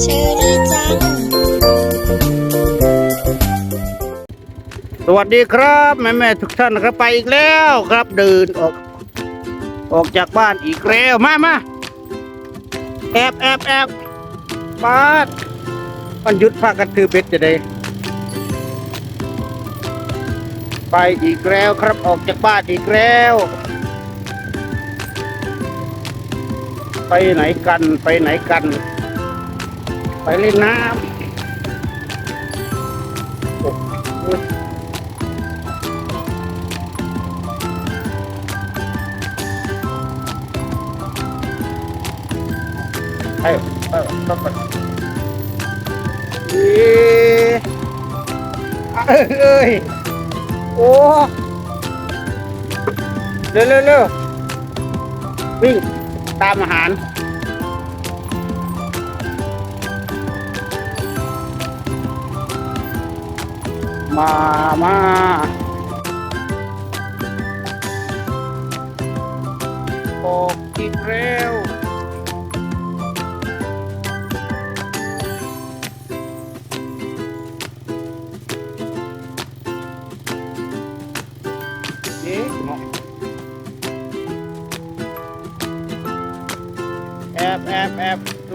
เชอรี่จัง สวัสดีครับแม่แม่ทุกท่านนะครับไปอีกแล้วครับเดินออก ออกจากบ้านอีกแล้วมามาแอบแอบแอบปาดมันหยุดพากันถือเบ็ดจะได้ไปอีกแล้วครับออกจากบ้านอีกแล้ว ไปไหนกันไปไหนกัน ไปเล่นน้ำโอ้โห Ayo, ayo, cepat. Ih. Ơi. Ủa. Lêu lêu lêu. วิ่ง ตามอาหาร มามาออกอีกเร็ว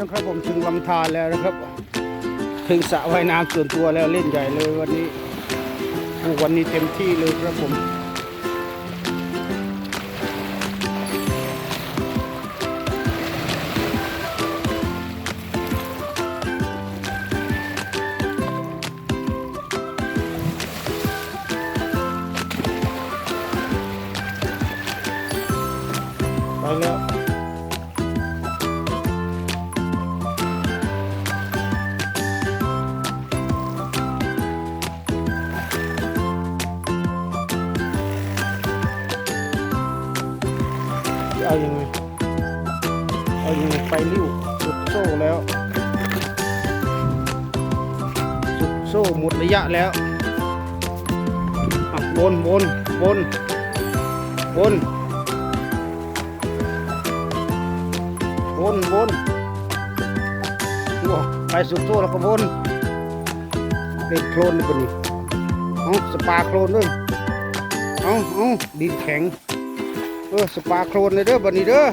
นะครับผมถึงลำธารแล้วนะครับ ถึงสระว่ายน้ำส่วนตัวแล้วเล่นใหญ่เลยวันนี้วันนี้เต็มที่เลยครับผม ยังไง เอายังไงไปริ้วสุดโซ่แล้ว สุดโซ่หมดระยะแล้วอะวนวนวนวนวนวนดูไปสุดโซ่แล้วก็วนเล่นโคลนนี่คนนี้เอาสปาโคลนด้วยเอาเอาดินแข็ง ออสปาโครนเลยเด้อบันนี้เด้อ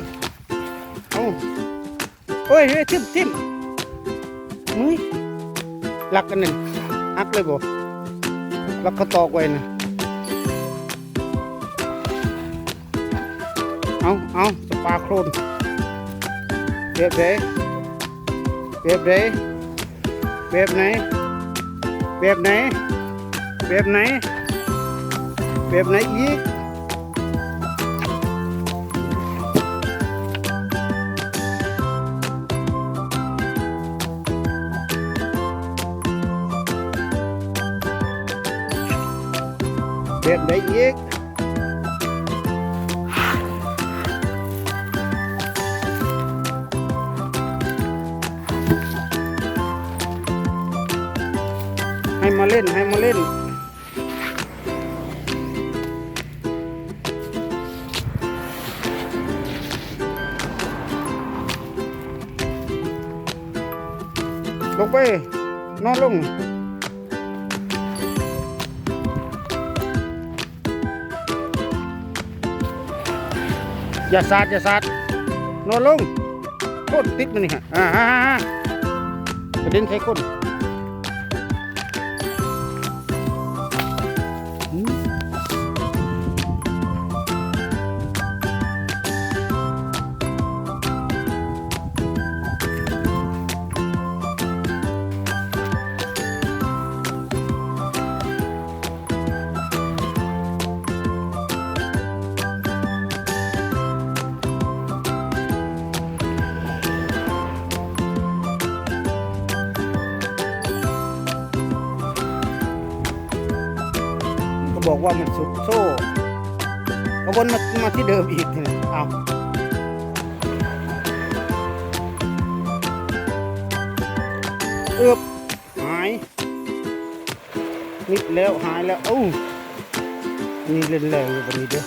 เอาเฮ้ยเฮ้ยทิมทิมมึยลักกันหนึ่งอักเลยบ่ลักเขาตอกไว้นะเอาเอาสปาโครนเบบไหนเบบไหนเบบไหนเบบไหนเบบไหนเบบไหนอีก เด็ดได้อีกให้มาเล่นให้มาเล่นลงไปนอนลง อย่าสาดอย่าสาดนอนลงโคตรติดมันนี่ฮะอ่าฮะฮะฮะกระเด็นใส่คน ว่ามันสุดโซ่ก็วนมามาที่เดิมอีกทีนี้เอาเอือบหาย นิดแล้วหายแล้ว เอ้านี่เล่นแรงอยู่แบบนี้เด้อ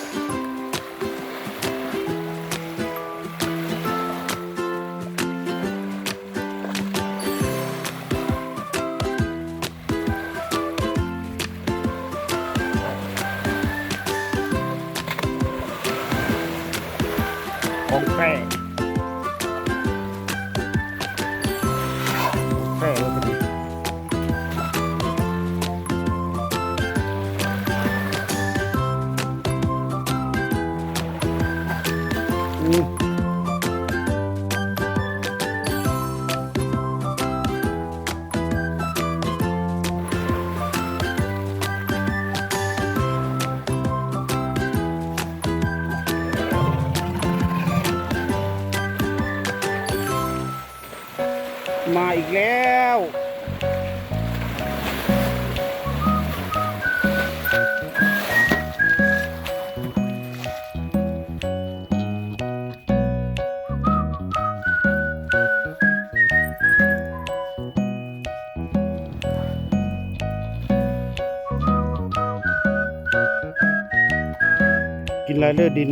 ายเลือดดิน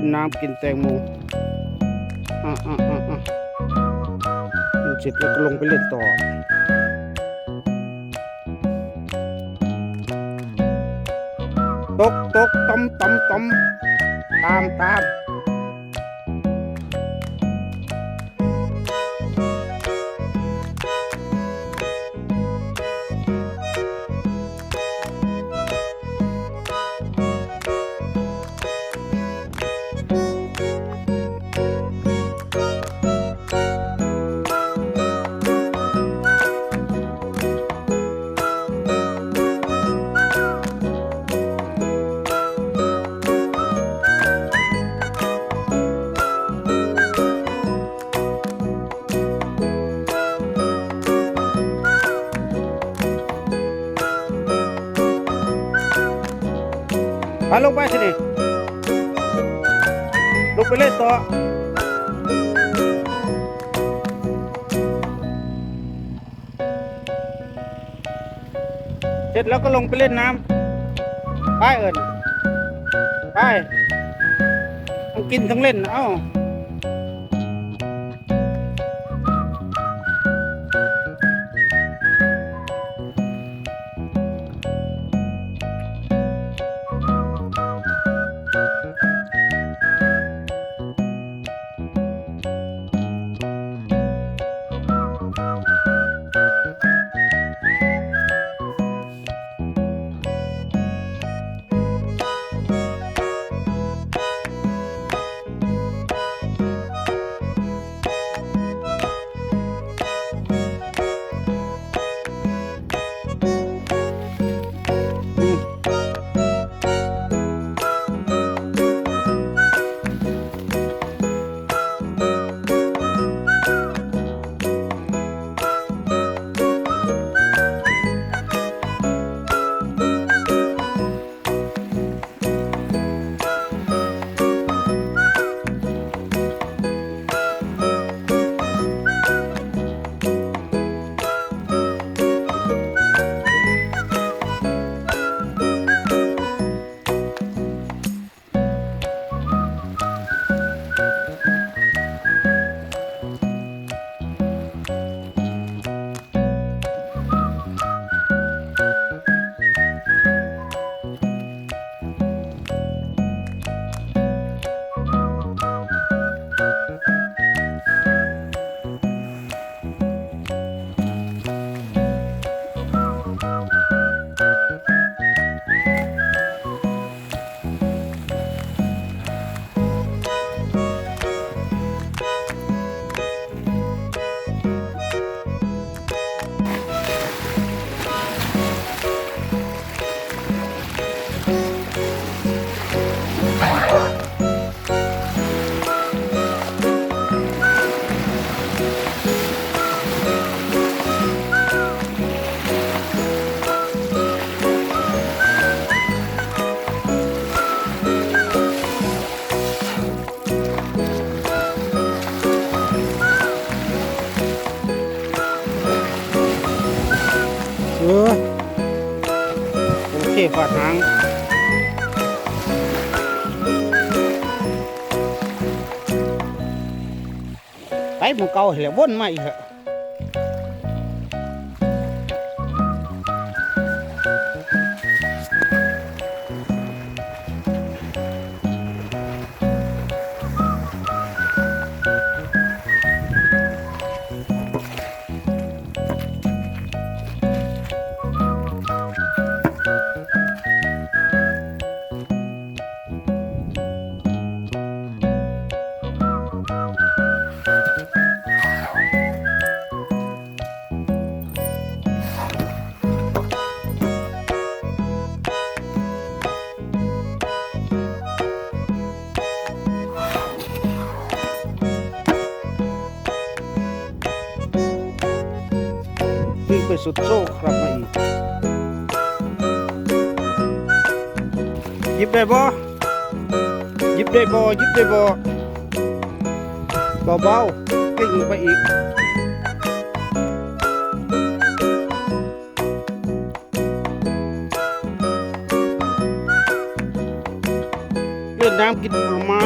ล่นน้ำกินแตงโมอะอะอะอะเสร็จแล้วก็ลงไปเล่นต่อตกตกตมต้มต้มตามตาม ลงไปสินี่ลงไปเล่นต่อเสร็จแล้วก็ลงไปเล่นน้ำไปเอิญไปทั้งกินทั้งเล่น เอ้า โอเคฝาดหาง สุดโซ่ครับมาอีกยิบได้บ่ยิบได้บ่ยิบได้บ่เบาๆกลิ้งลงไปอีกเล่นน้ำกินผลไม้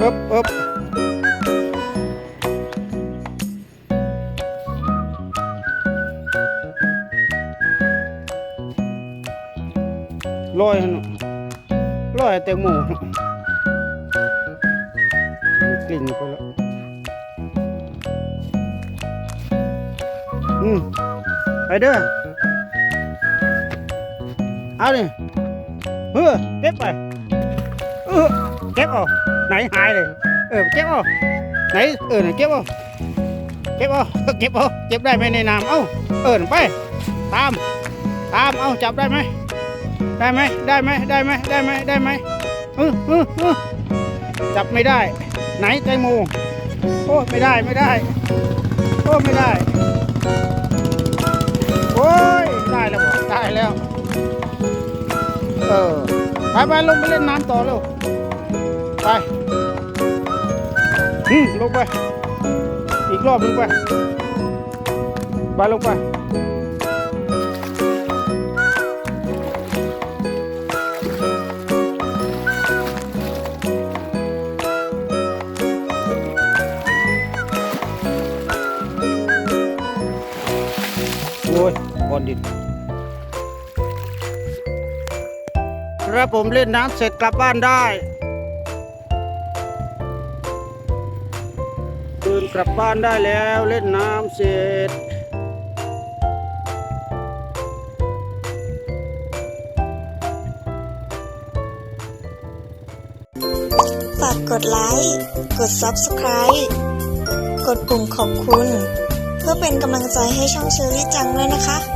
อ๊บอ๊บ ลอยนลอยแตงโมกลิ่นไปแล้วอืมไปเด้อเอาดิเออเก็บไปเออเก็บเอาไหนหายเลยเออเก็บเอาไหนเออเก็บเอาเก็บเอาเก็บเอาเก็บได้ไหมในน้ำเอ้าเออไป ตาม ตาม เอาจับได้ไหม ได้ไหมได้ไหมได้ไหมได้ไหมได้ไหมเออเออเออจับไม่ได้ ไหนแตงโมโอ้ไม่ได้ไม่ได้โอ้ไม่ได้โอ้ยได้แล้วบ่ได้แล้ว เออไปไปลงไปเล่นน้ำต่อเร็วไปอืมลงไป อีกรอบหนึงไป ไปลงไป อ้ยบอลดินครับผมเล่นน้ำเสร็จกลับบ้านได้เดินกลับบ้านได้แล้วเล่นน้ำเสร็จฝากกดไลค์ กด Subscribe กดปุ่มขอบคุณ เพื่อเป็นกำลังใจให้ช่องเชอรี่จังด้วยนะคะ